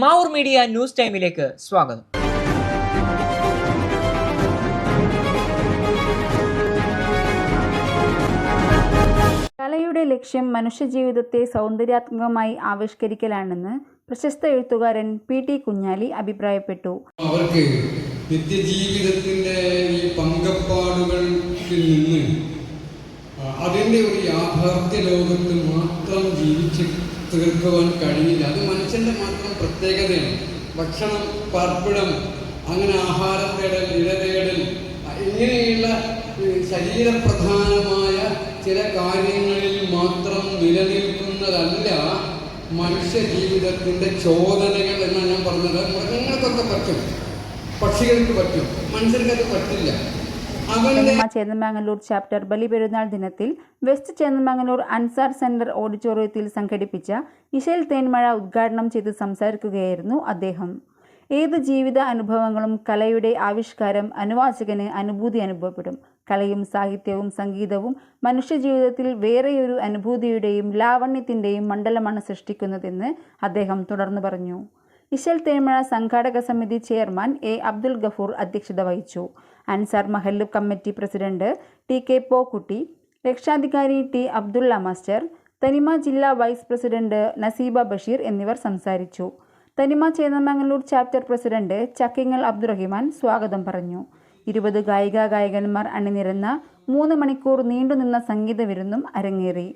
Mavoor media news ടൈമിലേക്ക് സ്വാഗതം. കലയുടെ ലക്ഷ്യം മനുഷ്യജീവിതത്തെ സൗന്ദര്യാത്മകമായി ആവിഷ്കരിക്കലാണെന്ന് പ്രശസ്ത എഴുത്തുകാരൻ പി ടി കുഞ്ഞാലി അഭിപ്രായപ്പെട്ടു. അവർക്ക് നിത്യജീവിതത്തിന്റെ ഈ പങ്കപ്പാടുകളിൽ നിന്ന് അതിന്റെ ഒരു യാഥാർത്ഥ്യ ലോകത്ത് മാത്രം ജീവിച്ച് തീർക്കുവാൻ കഴിയില്ല അത് മനുഷ്യന്റെ മാത്രം പ്രത്യേകതയാണ്. ഭക്ഷണം പാർപ്പിടം അങ്ങനെ ആഹാരം തേടൽ ഇര തേടൽ ഇങ്ങനെയുള്ള ശരീരപ്രധാനമായ ചില കാര്യങ്ങളിൽ മാത്രം നിലനിൽക്കുന്നതല്ല മനുഷ്യ ജീവിതത്തിന്റെ ചോദനകൾ എന്നാണ് ഞാൻ പറഞ്ഞത്. മൃഗങ്ങൾക്കൊക്കെ പറ്റും. പക്ഷികൾക്ക് പറ്റും. മനുഷ്യർക്കത് പറ്റില്ല. ചേന്നമംഗലൂർ ചാപ്റ്റർ ബലിപെരുന്നാൾ ദിനത്തിൽ വെസ്റ്റ് ചേന്നമംഗലൂർ അൻസാർ സെന്റർ ഓഡിറ്റോറിയത്തിൽ സംഘടിപ്പിച്ച ഇശൽ തേന്മഴ ഉദ്ഘാടനം ചെയ്ത് സംസാരിക്കുകയായിരുന്നു അദ്ദേഹം. ഏത് ജീവിത അനുഭവങ്ങളും കലയുടെ ആവിഷ്കാരം അനുവാചകന് അനുഭൂതി അനുഭവപ്പെടും. കലയും സാഹിത്യവും സംഗീതവും മനുഷ്യജീവിതത്തിൽ വേറെയൊരു അനുഭൂതിയുടെയും ലാവണ്യത്തിന്റെയും മണ്ഡലമാണ് സൃഷ്ടിക്കുന്നതെന്ന് അദ്ദേഹം തുടർന്നു പറഞ്ഞു. ഇശൽ തേന്മഴ സംഘാടക സമിതി ചെയർമാൻ എ അബ്ദുൽ ഗഫൂർ അധ്യക്ഷത വഹിച്ചു. Ansar മഹല്ലു committee president T K Pokkutty രക്ഷാധികാരി ടി അബ്ദുള്ള മാസ്റ്റർ തനിമ ജില്ലാ വൈസ് പ്രസിഡന്റ് നസീബ ബഷീർ എന്നിവർ സംസാരിച്ചു. തനിമ ചേന്നമംഗലൂർ ചാപ്റ്റർ പ്രസിഡന്റ് ചക്കിങ്ങൽ അബ്ദുറഹിമാൻ സ്വാഗതം പറഞ്ഞു. ഇരുപത് ഗായിക ഗായകന്മാർ അണിനിരന്ന മൂന്ന് മണിക്കൂർ നീണ്ടുനിന്ന സംഗീത വിരുന്നും അരങ്ങേറി.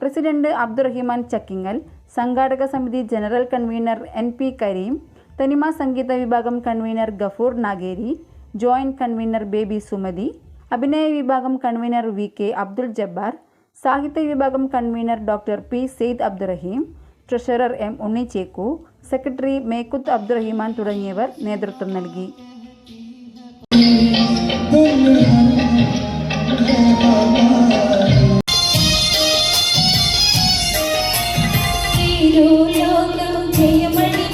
പ്രസിഡന്റ് അബ്ദുറഹിമാൻ ചക്കിങ്ങൽ സംഘാടക സമിതി general convener N P Kareem Thanima സംഗീത വിഭാഗം convener Gafoor Nageri joint convener baby Sumathi അഭിനയ വിഭാഗം convener V K Abdul Jabbar സാഹിത്യ വിഭാഗം convener doctor P Sayed Abdurahim treasurer M Unnichekku secretary Mekkuth Abdurahiman തുടങ്ങിയവർ നേതൃത്വം നൽകി ലോകം ജയമണി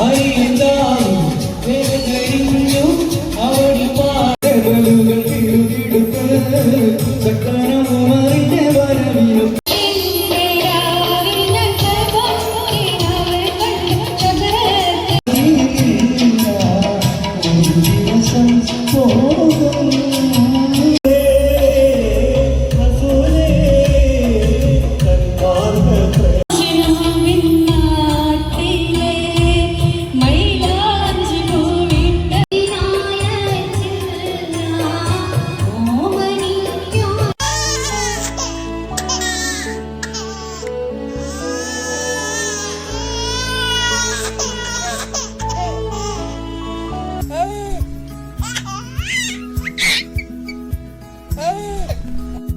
欢迎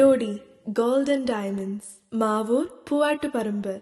ഖഡോഡി ഗോൾഡൻ ഡയമണ്ട്സ് മാവൂർ പൂവാട്ടുപറമ്പ്.